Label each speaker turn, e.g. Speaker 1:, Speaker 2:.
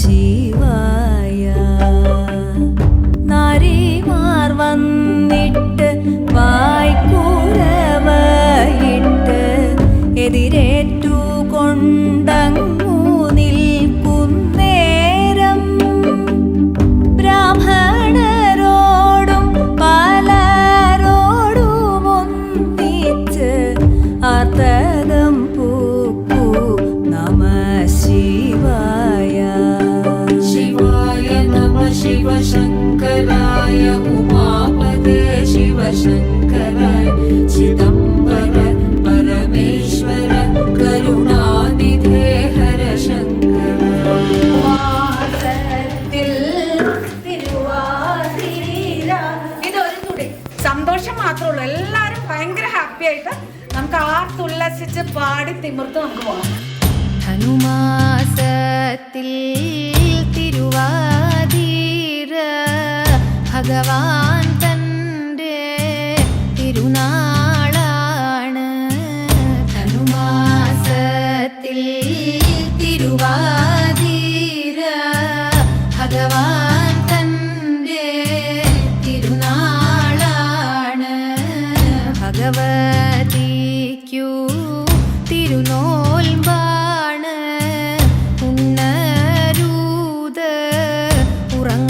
Speaker 1: ശിവായ. നരിമാർ വന്നിട്ട് വായ്ക്കൂരവയിട്ട് എതിരേറ്റു കൊണ്ടങ്ങു നിൽക്കുന്നേരം. ബ്രാഹ്മണരോടും പലരോടും ഒന്നിച്ച് ആർത്തകം പൂക്കൂ നമ ശിവായ.
Speaker 2: उमापदे शिवशङ्कराय चिदम्बर परमेश्वर करुणानिधे हर शङ्कर
Speaker 1: വാസത്തിൽ തിരുവാതിര
Speaker 3: ഇതൊരു തുടി സന്തോഷം മാത്രമേ ഉള്ളൂ എല്ലാവരും ഭയങ്കര ഹാപ്പി ആയിട്ട് നമുക്ക് ആർത്തുല്ലസിച്ച് പാടി തിമിർത്ത് നമുക്ക് പോകാം
Speaker 1: ധനുമാസത്തിൽ തിരുവാതിര ഭഗവാൻ തിരുനാളാണ് ധനുമാസത്തിൽ തിരുവാതിര ഭഗവാൻ തന്റെ തിരുനാളാണ്. ഭഗവതിക്കു തിരുനോൽമ്പാണ്. ഉണ്ണരൂത് ഉറങ്ങ